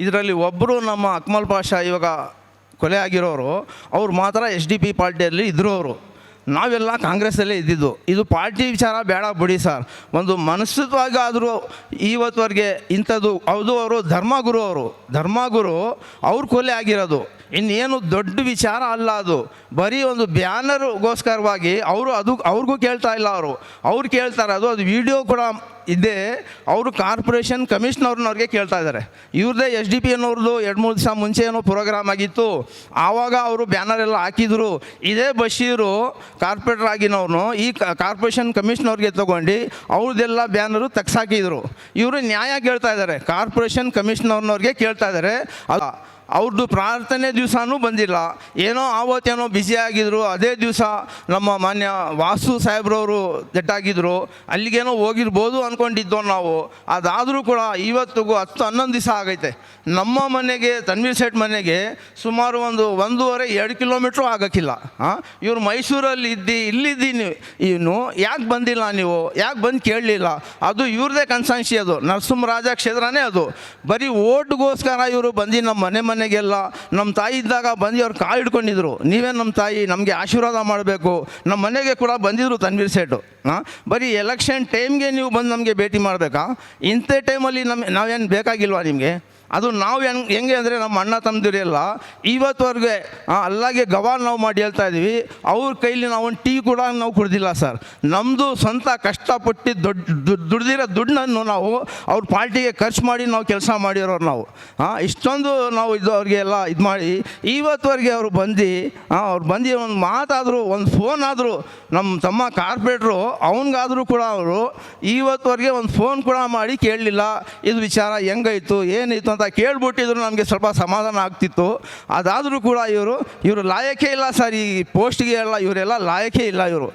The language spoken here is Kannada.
ಇದರಲ್ಲಿ ಒಬ್ಬರು ನಮ್ಮ ಅಕ್ಮಲ್ ಪಾಷಾ ಇವಾಗ ಕೊಲೆ ಆಗಿರೋರು, ಅವ್ರು ಮಾತ್ರ ಎಸ್ ಡಿ ಪಿ ಪಾರ್ಟಿಯಲ್ಲಿ ಇದ್ರು ಅವರು. ನಾವೆಲ್ಲ ಕಾಂಗ್ರೆಸ್ಸಲ್ಲೇ ಇದ್ದಿದ್ದು. ಇದು ಪಾರ್ಟಿ ವಿಚಾರ ಬೇಡ ಬಿಡಿ ಸರ್. ಒಂದು ಮನಸ್ಸಿತವಾಗಿ ಆದರೂ ಇವತ್ತವರೆಗೆ ಇಂಥದ್ದು, ಹೌದು ಅವರು ಧರ್ಮಗುರು ಅವರು. ಧರ್ಮಗುರು ಅವ್ರ ಕೊಲೆ ಆಗಿರೋದು. ಇನ್ನೇನು ದೊಡ್ಡ ವಿಚಾರ ಅಲ್ಲ ಅದು. ಬರೀ ಒಂದು ಬ್ಯಾನರ್ಗೋಸ್ಕರವಾಗಿ ಅವರು ಅದು, ಅವ್ರಿಗೂ ಕೇಳ್ತಾ ಇಲ್ಲ ಅವರು. ಅವ್ರು ಕೇಳ್ತಾರೆ, ಅದು ಅದು ವಿಡಿಯೋ ಕೂಡ ಇದೆ. ಅವರು ಕಾರ್ಪೊರೇಷನ್ ಕಮಿಷನರ್ನವ್ರಿಗೆ ಕೇಳ್ತಾ ಇದ್ದಾರೆ. ಇವ್ರದ್ದೇ ಎಸ್ ಡಿ ಪಿ ಅನ್ನೋರ್ದು ಎರಡು ಮೂರು ದಿವಸ ಮುಂಚೆ ಏನೋ ಪ್ರೋಗ್ರಾಮ್ ಆಗಿತ್ತು. ಆವಾಗ ಅವರು ಬ್ಯಾನರ್ ಎಲ್ಲ ಹಾಕಿದ್ರು. ಇದೇ ಬಶೀರು ಕಾರ್ಪೊರೇಟರ್ ಆಗಿನವ್ರು ಈ ಕಾರ್ಪೊರೇಷನ್ ಕಮಿಷನರ್ಗೆ ತೊಗೊಂಡು ಅವ್ರದ್ದೆಲ್ಲ ಬ್ಯಾನರು ತೆಗ್ಸಾಕಿದ್ರು. ಇವರು ನ್ಯಾಯ ಕೇಳ್ತಾ ಇದ್ದಾರೆ. ಕಾರ್ಪೊರೇಷನ್ ಕಮಿಷನರ್ನವ್ರಿಗೆ ಕೇಳ್ತಾ ಇದ್ದಾರೆ. ಅಲ್ಲ ಅವ್ರದ್ದು ಪ್ರಾರ್ಥನೆ ದಿವಸನೂ ಬಂದಿಲ್ಲ. ಏನೋ ಆವತ್ತೇನೋ ಬ್ಯುಸಿಯಾಗಿದ್ದರು ಅದೇ ದಿವಸ ನಮ್ಮ ಮಾನ್ಯ ವಾಸು ಸಾಹೇಬ್ರವರು ಜಟ್ಟಾಗಿದ್ದರು ಅಲ್ಲಿಗೇನೋ ಹೋಗಿರ್ಬೋದು ಅಂದ್ಕೊಂಡಿದ್ದೋ ನಾವು. ಅದಾದರೂ ಕೂಡ ಇವತ್ತಿಗೂ ಹತ್ತು ಹನ್ನೊಂದು ದಿವಸ ಆಗೈತೆ. ನಮ್ಮ ಮನೆಗೆ, ತನ್ವೀರ್ ಸೇಟ್ ಮನೆಗೆ ಸುಮಾರು ಒಂದು ಒಂದೂವರೆ, ಎರಡು ಕಿಲೋಮೀಟ್ರು ಆಗೋಕ್ಕಿಲ್ಲ. ಹಾಂ ಇವರು ಮೈಸೂರಲ್ಲಿ ಇದ್ದು ಇಲ್ಲಿದ್ದೀನಿ ಇನ್ನು ಯಾಕೆ ಬಂದಿಲ್ಲ ನೀವು? ಯಾಕೆ ಬಂದು ಕೇಳಲಿಲ್ಲ? ಅದು ಇವ್ರದೇ ಕನ್ಸಾನ್ಸಿ ಅದು. ನರಸಿಂಹರಾಜ ಕ್ಷೇತ್ರನೇ ಅದು. ಬರೀ ಓಟ್ಗೋಸ್ಕರ ಇವರು ಬಂದು ನಮ್ಮ ಮನೆ ಮನೆಗೆಲ್ಲ ನಮ್ಮ ತಾಯಿ ಇದ್ದಾಗ ಬಂದು ಅವ್ರು ಕಾಲು ಹಿಡ್ಕೊಂಡಿದ್ರು. ನೀವೇ ನಮ್ಮ ತಾಯಿ, ನಮಗೆ ಆಶೀರ್ವಾದ ಮಾಡಬೇಕು. ನಮ್ಮ ಮನೆಗೆ ಕೂಡ ಬಂದಿದ್ರು ತನ್ವೀರ್ ಸೇಟು ಹಾಂ ಬರೀ ಎಲೆಕ್ಷನ್ ಟೈಮ್ಗೆ ನೀವು ಬಂದು ನಮಗೆ ಭೇಟಿ ಮಾಡಬೇಕಾ? ಇಂಥ ಟೈಮಲ್ಲಿ ನಮ್ಮ ನಾವೇನು ಬೇಕಾಗಿಲ್ವಾ ನಿಮಗೆ? ಅದು ನಾವು ಹೆಂಗೆ ಹೆಂಗೆ ಅಂದರೆ ನಮ್ಮ ಅಣ್ಣ ತಮ್ಮದಿರೆಲ್ಲ ಇವತ್ತವರೆಗೆ ಅಲ್ಲಾಗೆ ಗವಾನ್ ನಾವು ಮಾಡಿ ಹೇಳ್ತಾ ಇದ್ದೀವಿ ಅವ್ರ ಕೈಲಿ ನಾವು ಒಂದು ಟೀ ಕೂಡ ನಾವು ಕುಡ್ದಿಲ್ಲ ಸರ್. ನಮ್ಮದು ಸ್ವಂತ ಕಷ್ಟಪಟ್ಟು ದೊಡ್ಡ ದುಡ್ದಿರೋ ದುಡ್ಡನ್ನು ನಾವು ಅವ್ರ ಪಾರ್ಟಿಗೆ ಖರ್ಚು ಮಾಡಿ ನಾವು ಕೆಲಸ ಮಾಡಿರೋರು ನಾವು. ಹಾಂ ಇಷ್ಟೊಂದು ನಾವು ಇದು ಅವ್ರಿಗೆಲ್ಲ ಇದು ಮಾಡಿ. ಇವತ್ತವರೆಗೆ ಅವರು ಬಂದು ಅವ್ರು ಬಂದು ಒಂದು ಮಾತಾದರೂ, ಒಂದು ಫೋನ್ ಆದರೂ, ನಮ್ಮ ತಮ್ಮ ಕಾರ್ಪೊರೇಟ್ರು, ಅವನಿಗಾದರೂ ಕೂಡ ಅವರು ಇವತ್ತವರೆಗೆ ಒಂದು ಫೋನ್ ಕೂಡ ಮಾಡಿ ಕೇಳಲಿಲ್ಲ. ಇದು ವಿಚಾರ ಹೆಂಗೈತು ಏನಿತ್ತು ಅಂತ ಕೇಳ್ಬಿಟ್ಟಿದ್ರು ನಮಗೆ ಸ್ವಲ್ಪ ಸಮಾಧಾನ ಆಗ್ತಿತ್ತು. ಅದಾದರೂ ಕೂಡ ಇವರು ಇವರು ಲಾಯಕೇ ಇಲ್ಲ ಸರ್, ಈ ಪೋಸ್ಟ್ಗೆ ಎಲ್ಲ, ಇವರೆಲ್ಲ ಲಾಯಕೇ ಇಲ್ಲ ಇವರು.